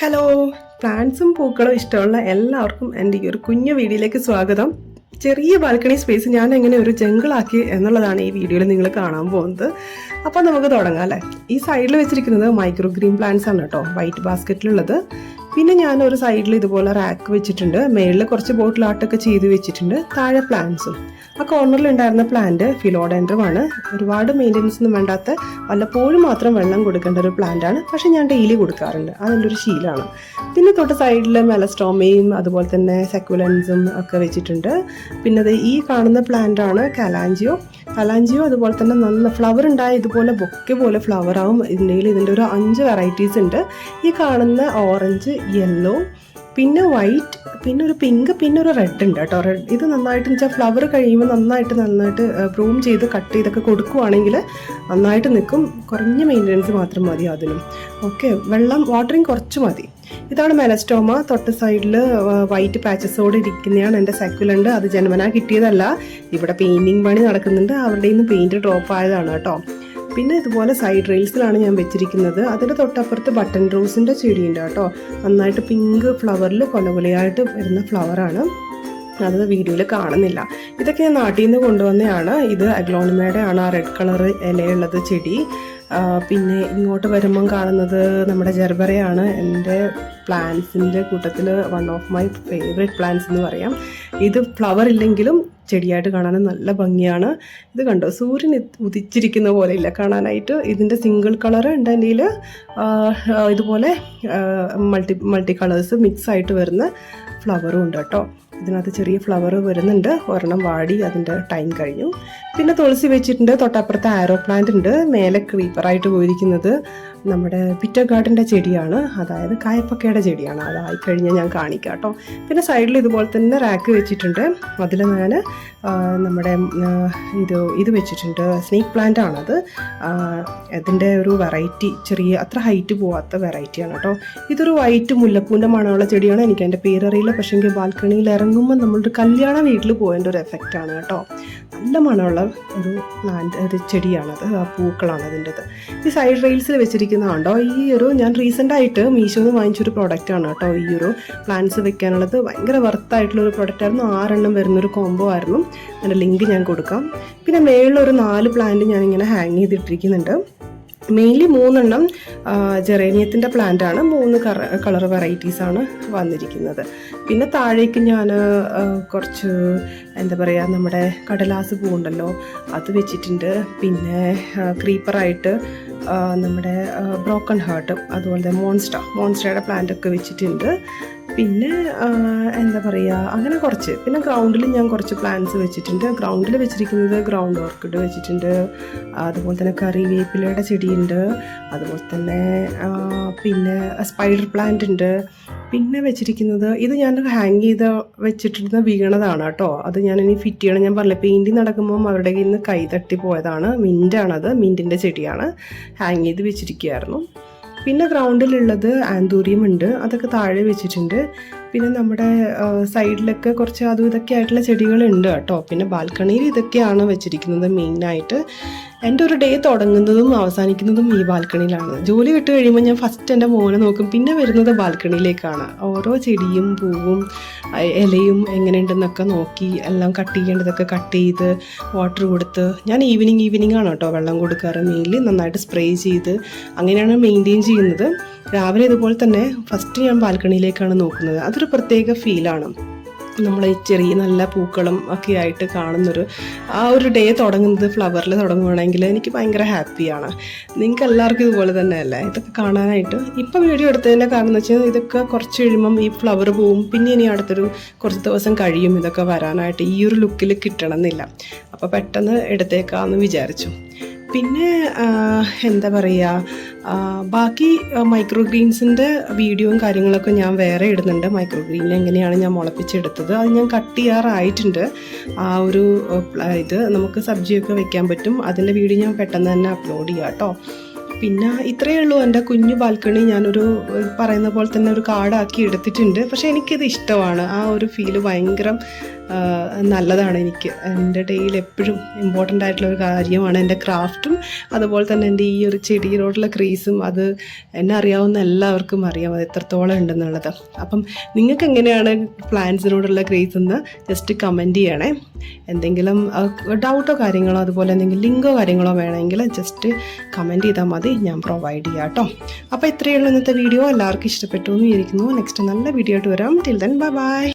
Hello പ്ലാന്റ്സും പൂക്കളും ഇഷ്ടമുള്ള എല്ലാവർക്കും എന്റെ ഈ ഒരു കുഞ്ഞു വീഡിയോയിലേക്ക് സ്വാഗതം. ചെറിയ ബാൽക്കണി സ്പേസ് ഞാൻ എങ്ങനെ ഒരു ജംഗിളാക്കി എന്നുള്ളതാണ് ഈ വീഡിയോയിൽ നിങ്ങൾ കാണാൻ പോകുന്നത്. അപ്പോൾ നമുക്ക് തുടങ്ങാം അല്ലേ? ഈ സൈഡിൽ വെച്ചിരിക്കുന്നത് മൈക്രോ ഗ്രീൻ പ്ലാന്റ്സ് ആണ് കേട്ടോ. വൈറ്റ് ബാസ്ക്കറ്റിലുള്ളത് പിന്നെ ഞാൻ ഒരു സൈഡിൽ ഇതുപോലെ റാക്ക് വെച്ചിട്ടുണ്ട്. മേളിൽ കുറച്ച് ബോട്ടിൽ ആർട്ടൊക്കെ ചെയ്ത് വെച്ചിട്ടുണ്ട്. താഴെ പ്ലാന്റ്സും ആ കോർണറിൽ ഉണ്ടായിരുന്ന പ്ലാന്റ് ഫിലോഡെൻഡ്രമാണ് ഒരുപാട് മെയിന്റെനൻസ് ഒന്നും വേണ്ടാത്ത വല്ലപ്പോഴും മാത്രം വെള്ളം കൊടുക്കേണ്ട ഒരു പ്ലാന്റ് ആണ്. പക്ഷെ ഞാൻ ഡെയിലി കൊടുക്കാറുണ്ട്. അതെന്റെ ഒരു ശീലമാണ്. പിന്നെ തൊട്ട് സൈഡിൽ മെലസ്റ്റോമയും അതുപോലെ തന്നെ സെക്യുലൻസും ഒക്കെ വെച്ചിട്ടുണ്ട്. പിന്നെ അത് ഈ കാണുന്ന പ്ലാന്റ് ആണ് കലാഞ്ചിയോ. കലാഞ്ചിയോ അതുപോലെ തന്നെ നല്ല ഫ്ലവർ ഉണ്ടായ ഇതുപോലെ ബൊക്കെ പോലെ ഫ്ലവർ ആവും. ഇതിന്റെ ഇതിന്റെ ഒരു അഞ്ച് വെറൈറ്റീസ് ഉണ്ട്. ഈ കാണുന്ന ഓറഞ്ച് യെല്ലോ പിന്നെ വൈറ്റ് പിന്നെ ഒരു പിങ്ക് പിന്നെ ഒരു റെഡ് ഉണ്ട് കേട്ടോ. റെഡ് ഇത് നന്നായിട്ട് വെച്ചാൽ ഫ്ലവർ കഴിയുമ്പോൾ നന്നായിട്ട് നന്നായിട്ട് പ്രൂം ചെയ്ത് കട്ട് ചെയ്തൊക്കെ കൊടുക്കുവാണെങ്കിൽ നന്നായിട്ട് നിൽക്കും കുറഞ്ഞ മെയിന്റനൻസ് മാത്രം മതി അതിനും. ഓക്കെ വെള്ളം വാട്ടറിങ് കുറച്ച് മതി. ഇതാണ് മെലസ്റ്റോമ തൊട്ട് സൈഡിൽ വൈറ്റ് പാച്ചസോട് ഇരിക്കുന്നതാണ് എന്റെ സൈക്കിളുണ്ട് അത് ജന്മന കിട്ടിയതല്ല. ഇവിടെ പെയിന്റിങ് പണി നടക്കുന്നുണ്ട്. അവരുടെ നിന്ന് പെയിന്റ് ഡ്രോപ്പ് ആയതാണ് കേട്ടോ. പിന്നെ ഇതുപോലെ സൈഡ് റെയിൽസിലാണ് ഞാൻ വെച്ചിരിക്കുന്നത്. അതിന്റെ തൊട്ടപ്പുറത്ത് ബട്ടൺ റോസിന്റെ ചെടിയുണ്ട് കേട്ടോ. നന്നായിട്ട് പിങ്ക് ഫ്ലവറിൽ കൊലകൊലയായിട്ട് വരുന്ന ഫ്ലവറാണ് അത് വീഡിയോയിൽ കാണുന്നില്ല. ഇതൊക്കെ ഞാൻ നാട്ടിൽ നിന്ന് കൊണ്ടുവന്നതാണ് ഇത് അഗ്ലോണിമയുടെ ആണ് ആ റെഡ് കളർ ഇലയുള്ളത് ചെടി. പിന്നെ ഇങ്ങോട്ട് വരുമ്പം കാണുന്നത് നമ്മുടെ ജെർബറയാണ്. എന്റെ പ്ലാന്റ്സിന്റെ കൂട്ടത്തിൽ one of my favourite plants എന്ന് പറയാം. ഇത് ഫ്ലവർ ഇല്ലെങ്കിലും ചെടിയായിട്ട് കാണാനും നല്ല ഭംഗിയാണ്. ഇത് കണ്ടോ? സൂര്യൻ ഉദിച്ചിരിക്കുന്ന പോലെ ഇല്ല കാണാനായിട്ട് ഇതിന്റെ സിംഗിൾ കളർ ഉണ്ടെങ്കിൽ ഇതുപോലെ മൾട്ടി മൾട്ടി കളേഴ്സ് മിക്സ് ആയിട്ട് വരുന്ന ഫ്ലവറും ഉണ്ട് കേട്ടോ. ഇതിനകത്ത് ചെറിയ ഫ്ലവർ വരുന്നുണ്ട്. ഒരെണ്ണം വാടി അതിന്റെ ടൈം കഴിഞ്ഞു. പിന്നെ തുളസി വെച്ചിട്ടുണ്ട്. തൊട്ടപ്പുറത്ത് ആരോ പ്ലാന്റ് ഉണ്ട്. മേലെ ക്രീപ്പറായിട്ട് പോയിരിക്കുന്നത്. നമ്മുടെ പിറ്റർ ഗാർഡന്റെ ചെടിയാണ്. അതായത് കായപ്പക്കയുടെ ചെടിയാണ്. അതായി കഴിഞ്ഞാൽ ഞാൻ കാണിക്കാം കേട്ടോ പിന്നെ സൈഡിൽ ഇതുപോലെ തന്നെ റാക്ക് വെച്ചിട്ടുണ്ട്. അതിൽ ഞാൻ നമ്മുടെ ഇത് ഇത് വെച്ചിട്ടുണ്ട്. സ്നേക്ക് പ്ലാന്റ് ആണത്. അതിന്റെ ഒരു വെറൈറ്റി ചെറിയ അത്ര ഹൈറ്റ് പോവാത്ത വെറൈറ്റിയാണ് കേട്ടോ. ഇതൊരു വൈറ്റ് മുല്ലപ്പൂന്റെ മണമുള്ള ചെടിയാണ്. എനിക്ക് അതിന്റെ പേരറിയില്ല. പക്ഷേ എങ്കിൽ ബാൽക്കണിയിൽ ഇറങ്ങുമ്പോൾ നമ്മളൊരു കല്യാണ വീട്ടിൽ പോയതിന്റെ ഒരു എഫക്റ്റാണ് കേട്ടോ. നല്ല മണമുള്ള ഒരു പ്ലാന്റ് ഒരു ചെടിയാണത്. പൂക്കളാണ് അതിന്റെത് ഈ സൈഡ് റെയിൽസിൽ വെച്ചിരിക്കുന്നതാണ്ടോ ഈ ഒരു ഞാൻ റീസെന്റ് ആയിട്ട് മീഷോന്ന് വാങ്ങിച്ചൊരു പ്രോഡക്റ്റ് ആണ് കേട്ടോ. ഈ ഒരു പ്ലാന്റ്സ് വെക്കാനുള്ളത്. ഭയങ്കര വർത്തായിട്ടുള്ളൊരു പ്രോഡക്റ്റ് ആയിരുന്നു. ആറെണ്ണം വരുന്നൊരു കോംബോ ആയിരുന്നു. അതിന്റെ ലിങ്ക് ഞാൻ കൊടുക്കാം. പിന്നെ മേളിലൊരു നാല് പ്ലാന്റ് ഞാനിങ്ങനെ ഹാങ് ചെയ്തിട്ടിരിക്കുന്നുണ്ട്. മെയിൻലി മൂന്നെണ്ണം ജെറേനിയത്തിന്റെ പ്ലാന്റ് ആണ്. മൂന്ന് കളർ വെറൈറ്റീസ് ആണ് വന്നിരിക്കുന്നത്. പിന്നെ താഴേക്ക് ഞാൻ കുറച്ച് എന്താ പറയുക നമ്മുടെ കടലാസ് പൂവുണ്ടല്ലോ അത് വെച്ചിട്ടുണ്ട്. പിന്നെ ക്രീപ്പറായിട്ട് നമ്മുടെ ബ്രോക്കൺ ഹാർട്ട് അതുപോലെ മോൺസ്റ്റ മോൺസ്റ്റയുടെ പ്ലാന്റ് ഒക്കെ വെച്ചിട്ടുണ്ട്. പിന്നെ എന്താ പറയുക അങ്ങനെ കുറച്ച്. പിന്നെ ഗ്രൗണ്ടിൽ ഞാൻ കുറച്ച് പ്ലാന്റ്സ് വെച്ചിട്ടുണ്ട്. ഗ്രൗണ്ടിൽ വെച്ചിരിക്കുന്നത് ഗ്രൗണ്ട് ഓർക്കിഡ് വെച്ചിട്ടുണ്ട്. അതുപോലെ തന്നെ കറിവേപ്പിലയുടെ ചെടിയുണ്ട്. അതുപോലെ തന്നെ പിന്നെ സ്പൈഡർ പ്ലാന്റ് ഉണ്ട്. പിന്നെ വെച്ചിരിക്കുന്നത് ഇത് ഞാൻ ഹാങ് ചെയ്ത് വെച്ചിട്ടിരുന്ന വീണതാണ് കേട്ടോ. അത് ഞാൻ ഇനി ഫിറ്റ് ചെയ്യണം. ഞാൻ പറഞ്ഞില്ല പെയിന്റിങ് നടക്കുമ്പം അവരുടെ കയ്യിൽ നിന്ന് കൈ തട്ടി പോയതാണ്. മിന്റാണത് മിന്റിന്റെ ചെടിയാണ്. ഹാങ് ചെയ്ത് വെച്ചിരിക്കുകയായിരുന്നു. പിന്നെ ഗ്രൗണ്ടിലുള്ളത് ആന്തൂരിയം ഉണ്ട് അതൊക്കെ താഴെ വെച്ചിട്ടുണ്ട്. പിന്നെ നമ്മുടെ സൈഡിലൊക്കെ കുറച്ച് അതും ഇതൊക്കെ ആയിട്ടുള്ള ചെടികളുണ്ട് കേട്ടോ. പിന്നെ ബാൽക്കണിയിൽ ഇതൊക്കെയാണ് വെച്ചിരിക്കുന്നത് മെയിനായിട്ട്. എന്റെ ഒരു ഡേ തുടങ്ങുന്നതും അവസാനിക്കുന്നതും ഈ ബാൽക്കണിയിലാണ്. ജോലി വിട്ട് കഴിയുമ്പോൾ ഞാൻ ഫസ്റ്റ് എന്റെ മോനെ നോക്കും. പിന്നെ വരുന്നത് ബാൽക്കണിയിലേക്കാണ്. ഓരോ ചെടിയും പൂവും ഇലയും എങ്ങനെയുണ്ടെന്നൊക്കെ നോക്കി എല്ലാം കട്ട് ചെയ്യേണ്ടതൊക്കെ കട്ട് ചെയ്ത് വാട്ടർ കൊടുത്ത് ഞാൻ ഈവനിങ് ഈവനിങ് ആണ് കേട്ടോ വെള്ളം കൊടുക്കാറ്. മെയിൻലി നന്നായിട്ട് സ്പ്രേ ചെയ്ത് അങ്ങനെയാണ് മെയിന്റെയിൻ ചെയ്യുന്നത്. രാവിലെ ഇതുപോലെ തന്നെ ഫസ്റ്റ് ഞാൻ ബാൽക്കണിയിലേക്കാണ് നോക്കുന്നത്. അതൊരു പ്രത്യേക ഫീലാണ് നമ്മൾ ഈ ചെറിയ നല്ല പൂക്കളും ഒക്കെ ആയിട്ട് കാണുന്നൊരു ആ ഒരു ഡേ തുടങ്ങുന്നത് ഫ്ലവറിൽ തുടങ്ങുകയാണെങ്കിൽ എനിക്ക് ഭയങ്കര ഹാപ്പിയാണ് നിങ്ങൾക്ക് എല്ലാവർക്കും ഇതുപോലെ തന്നെയല്ലേ ഇതൊക്കെ കാണാനായിട്ട്. ഇപ്പം വീഡിയോ എടുത്തതിന്റെ കാരണം എന്ന് വെച്ചാൽ ഇതൊക്കെ കുറച്ച് കഴിയുമ്പം ഈ ഫ്ലവർ പോവും. പിന്നെ ഇനി അടുത്തൊരു കുറച്ച് ദിവസം കഴിയും ഇതൊക്കെ വരാനായിട്ട്. ഈ ഒരു ലുക്കിൽ കിട്ടണമെന്നില്ല. അപ്പോൾ പെട്ടെന്ന് എടുത്തേക്കാമെന്ന് വിചാരിച്ചു. പിന്നെ എന്താ പറയുക ബാക്കി മൈക്രോ ഗ്രീൻസിന്റെ വീഡിയോയും കാര്യങ്ങളൊക്കെ ഞാൻ വേറെ ഇടുന്നുണ്ട്. മൈക്രോ ഗ്രീൻ എങ്ങനെയാണ് ഞാൻ മുളപ്പിച്ചെടുത്തത്. അത് ഞാൻ കട്ട് ചെയ്യാറായിട്ടുണ്ട്. ആ ഒരു ഇത് നമുക്ക് സബ്ജിയൊക്കെ വെക്കാൻ പറ്റും. അതിന്റെ വീഡിയോ ഞാൻ പെട്ടെന്ന് തന്നെ അപ്ലോഡ് ചെയ്യാം കേട്ടോ പിന്നെ ഇത്രയേ ഉള്ളൂ. എന്റെ കുഞ്ഞു ബാൽക്കണി ഞാനൊരു പറയുന്ന പോലെ തന്നെ ഒരു കാർഡാക്കി എടുത്തിട്ടുണ്ട്. പക്ഷേ എനിക്കിത് ഇഷ്ടമാണ്. ആ ഒരു ഫീൽ ഭയങ്കര നല്ലതാണ് എനിക്ക്. എന്റെ ഡേയിൽ എപ്പോഴും ഇമ്പോർട്ടന്റ് ആയിട്ടുള്ള ഒരു കാര്യമാണ് എന്റെ ക്രാഫ്റ്റും അതുപോലെ തന്നെ എന്റെ ഈ ഒരു ചെടിയിലോട്ടുള്ള ക്രീസും അത് എന്നെ അറിയാവുന്ന എല്ലാവർക്കും അറിയാം അത് എത്രത്തോളം ഉണ്ടെന്നുള്ളത്. അപ്പം നിങ്ങൾക്ക് എങ്ങനെയാണ് പ്ലാന്റ്സിനോടുള്ള ക്രീസ് എന്ന് ജസ്റ്റ് കമന്റ് ചെയ്യണേ. എന്തെങ്കിലും ഡൗട്ടോ കാര്യങ്ങളോ അതുപോലെ എന്തെങ്കിലും ലിങ്കോ കാര്യങ്ങളോ വേണമെങ്കിൽ ജസ്റ്റ് കമന്റ് ചെയ്താൽ മതി. ഞാൻ പ്രൊവൈഡ് ചെയ്യാം കേട്ടോ അപ്പോൾ ഇത്രയുള്ള ഇന്നത്തെ വീഡിയോ എല്ലാവർക്കും ഇഷ്ടപ്പെട്ടു എന്ന് വിചാരിക്കുന്നു. നെക്സ്റ്റ് നല്ല വീഡിയോ ആയിട്ട് വരാം. Till then bye bye